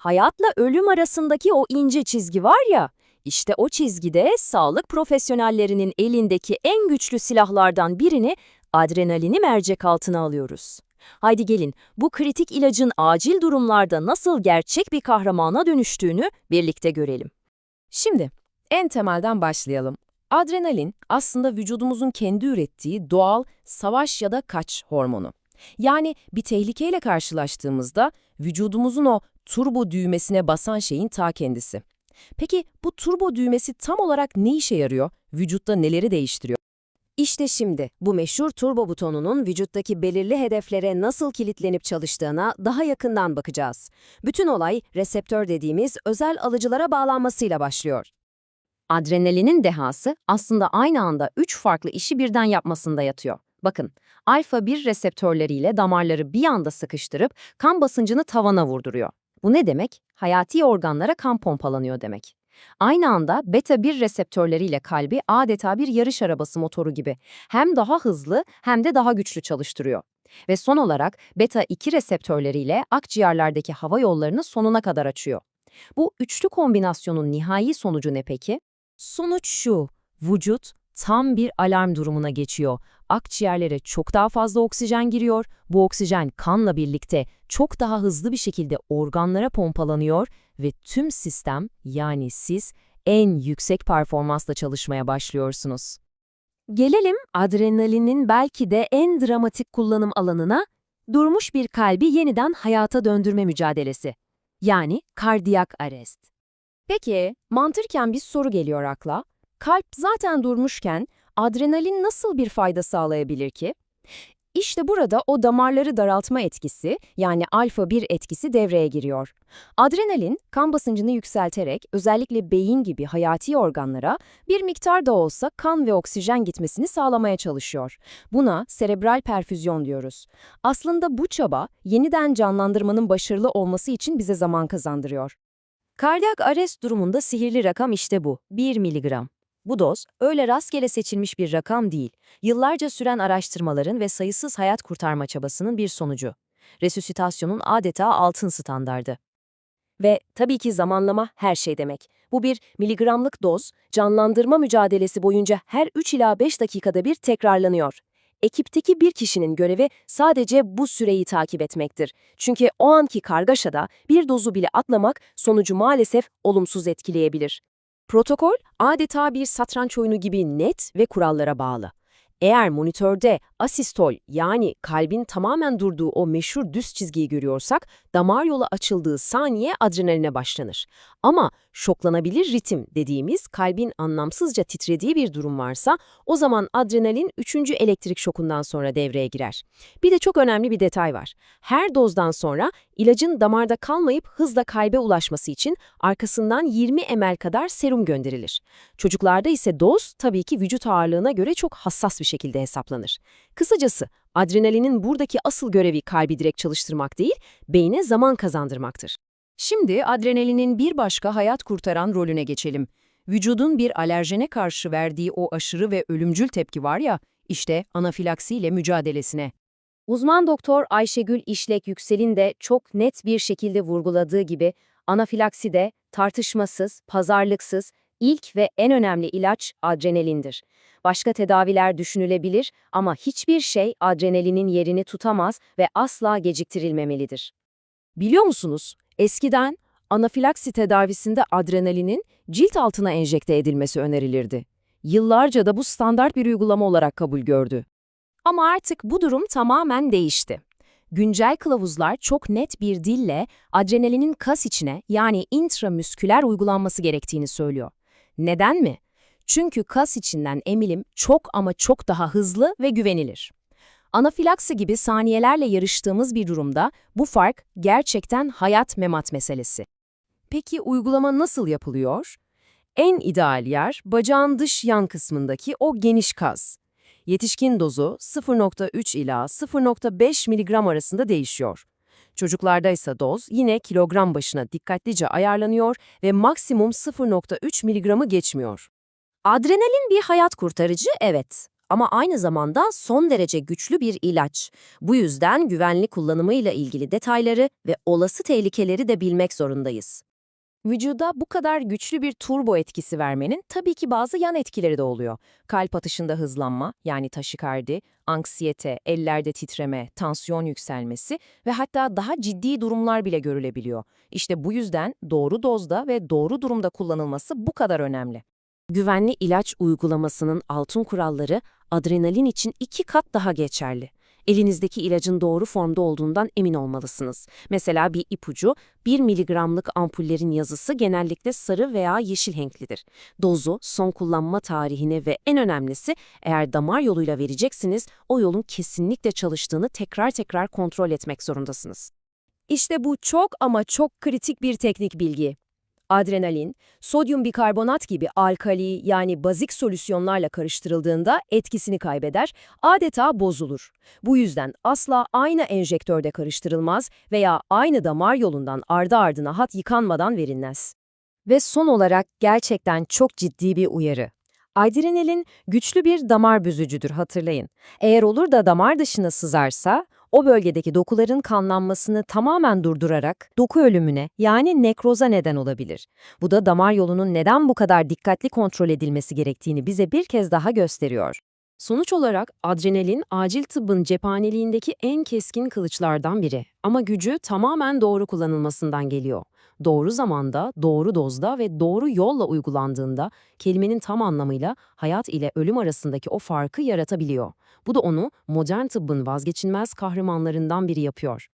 hayatla ölüm arasındaki o ince çizgi var ya, işte o çizgide sağlık profesyonellerinin elindeki en güçlü silahlardan birini adrenalini mercek altına alıyoruz. Haydi gelin bu kritik ilacın acil durumlarda nasıl gerçek bir kahramana dönüştüğünü birlikte görelim. Şimdi en temelden başlayalım. Adrenalin aslında vücudumuzun kendi ürettiği doğal savaş ya da kaç hormonu. Yani bir tehlikeyle karşılaştığımızda vücudumuzun o turbo düğmesine basan şeyin ta kendisi. Peki bu turbo düğmesi tam olarak ne işe yarıyor? Vücutta neleri değiştiriyor? İşte şimdi bu meşhur turbo butonunun vücuttaki belirli hedeflere nasıl kilitlenip çalıştığına daha yakından bakacağız. Bütün olay reseptör dediğimiz özel alıcılara bağlanmasıyla başlıyor. Adrenalinin dehası aslında aynı anda üç farklı işi birden yapmasında yatıyor. Bakın, alfa-1 reseptörleriyle damarları bir anda sıkıştırıp kan basıncını tavana vurduruyor. Bu ne demek? Hayati organlara kan pompalanıyor demek. Aynı anda beta-1 reseptörleriyle kalbi adeta bir yarış arabası motoru gibi hem daha hızlı hem de daha güçlü çalıştırıyor. Ve son olarak beta-2 reseptörleriyle akciğerlerdeki hava yollarını sonuna kadar açıyor. Bu üçlü kombinasyonun nihai sonucu ne peki? Sonuç şu, vücut tam bir alarm durumuna geçiyor. Akciğerlere çok daha fazla oksijen giriyor, bu oksijen kanla birlikte çok daha hızlı bir şekilde organlara pompalanıyor ve tüm sistem yani siz en yüksek performansla çalışmaya başlıyorsunuz. Gelelim adrenalinin belki de en dramatik kullanım alanına, durmuş bir kalbi yeniden hayata döndürme mücadelesi. Yani kardiyak arrest. Peki, mantıken bir soru geliyor akla. Kalp zaten durmuşken adrenalin nasıl bir fayda sağlayabilir ki? İşte burada o damarları daraltma etkisi yani alfa-1 etkisi devreye giriyor. Adrenalin kan basıncını yükselterek özellikle beyin gibi hayati organlara bir miktar da olsa kan ve oksijen gitmesini sağlamaya çalışıyor. Buna serebral perfüzyon diyoruz. Aslında bu çaba yeniden canlandırmanın başarılı olması için bize zaman kazandırıyor. Kardiyak arrest durumunda sihirli rakam işte bu, 1 miligram. Bu doz, öyle rastgele seçilmiş bir rakam değil, yıllarca süren araştırmaların ve sayısız hayat kurtarma çabasının bir sonucu. Resüsitasyonun adeta altın standardı. Ve tabii ki zamanlama her şey demek. Bu bir miligramlık doz, canlandırma mücadelesi boyunca her 3 ila 5 dakikada bir tekrarlanıyor. Ekipteki bir kişinin görevi sadece bu süreyi takip etmektir. Çünkü o anki kargaşada bir dozu bile atlamak sonucu maalesef olumsuz etkileyebilir. Protokol adeta bir satranç oyunu gibi net ve kurallara bağlı. Eğer monitörde asistol yani kalbin tamamen durduğu o meşhur düz çizgiyi görüyorsak damar yolu açıldığı saniye adrenaline başlanır. Ama şoklanabilir ritim dediğimiz kalbin anlamsızca titrediği bir durum varsa o zaman adrenalin 3. elektrik şokundan sonra devreye girer. Bir de çok önemli bir detay var. Her dozdan sonra ilacın damarda kalmayıp hızla kalbe ulaşması için arkasından 20 ml kadar serum gönderilir. Çocuklarda ise doz tabii ki vücut ağırlığına göre çok hassas bir şekilde hesaplanır. Kısacası adrenalinin buradaki asıl görevi kalbi direkt çalıştırmak değil, beyne zaman kazandırmaktır. Şimdi adrenalinin bir başka hayat kurtaran rolüne geçelim. Vücudun bir alerjene karşı verdiği o aşırı ve ölümcül tepki var ya, işte anafilaksiyle mücadelesine. Uzman doktor Ayşegül İşlek Yüksel'in de çok net bir şekilde vurguladığı gibi anafilaksi de tartışmasız, pazarlıksız, ilk ve en önemli ilaç adrenalindir. Başka tedaviler düşünülebilir ama hiçbir şey adrenalinin yerini tutamaz ve asla geciktirilmemelidir. Biliyor musunuz, eskiden anafilaksi tedavisinde adrenalinin cilt altına enjekte edilmesi önerilirdi. Yıllarca da bu standart bir uygulama olarak kabul gördü. Ama artık bu durum tamamen değişti. Güncel kılavuzlar çok net bir dille adrenalinin kas içine yani intramüsküler uygulanması gerektiğini söylüyor. Neden mi? Çünkü kas içinden emilim çok ama çok daha hızlı ve güvenilir. Anafilaksi gibi saniyelerle yarıştığımız bir durumda bu fark gerçekten hayat memat meselesi. Peki uygulama nasıl yapılıyor? En ideal yer bacağın dış yan kısmındaki o geniş kas. Yetişkin dozu 0.3 ila 0.5 mg arasında değişiyor. Çocuklarda ise doz yine kilogram başına dikkatlice ayarlanıyor ve maksimum 0.3 mg'ı geçmiyor. Adrenalin bir hayat kurtarıcı evet ama aynı zamanda son derece güçlü bir ilaç. Bu yüzden güvenli kullanımıyla ilgili detayları ve olası tehlikeleri de bilmek zorundayız. Vücuda bu kadar güçlü bir turbo etkisi vermenin tabii ki bazı yan etkileri de oluyor. Kalp atışında hızlanma, yani taşikardi, anksiyete, ellerde titreme, tansiyon yükselmesi ve hatta daha ciddi durumlar bile görülebiliyor. İşte bu yüzden doğru dozda ve doğru durumda kullanılması bu kadar önemli. Güvenli ilaç uygulamasının altın kuralları adrenalin için iki kat daha geçerli. Elinizdeki ilacın doğru formda olduğundan emin olmalısınız. Mesela bir ipucu, 1 miligramlık ampullerin yazısı genellikle sarı veya yeşil renklidir. Dozu, son kullanma tarihini ve en önemlisi eğer damar yoluyla vereceksiniz, o yolun kesinlikle çalıştığını tekrar tekrar kontrol etmek zorundasınız. İşte bu çok ama çok kritik bir teknik bilgi. Adrenalin, sodyum bikarbonat gibi alkali yani bazik solüsyonlarla karıştırıldığında etkisini kaybeder, adeta bozulur. Bu yüzden asla aynı enjektörde karıştırılmaz veya aynı damar yolundan ardı ardına hat yıkanmadan verilmez. Ve son olarak gerçekten çok ciddi bir uyarı. Adrenalin güçlü bir damar büzücüdür hatırlayın. Eğer olur da damar dışına sızarsa, o bölgedeki dokuların kanlanmasını tamamen durdurarak doku ölümüne yani nekroza neden olabilir. Bu da damar yolunun neden bu kadar dikkatli kontrol edilmesi gerektiğini bize bir kez daha gösteriyor. Sonuç olarak adrenalin acil tıbbın cephaneliğindeki en keskin kılıçlardan biri ama gücü tamamen doğru kullanılmasından geliyor. Doğru zamanda, doğru dozda ve doğru yolla uygulandığında kelimenin tam anlamıyla hayat ile ölüm arasındaki o farkı yaratabiliyor. Bu da onu modern tıbbın vazgeçilmez kahramanlarından biri yapıyor.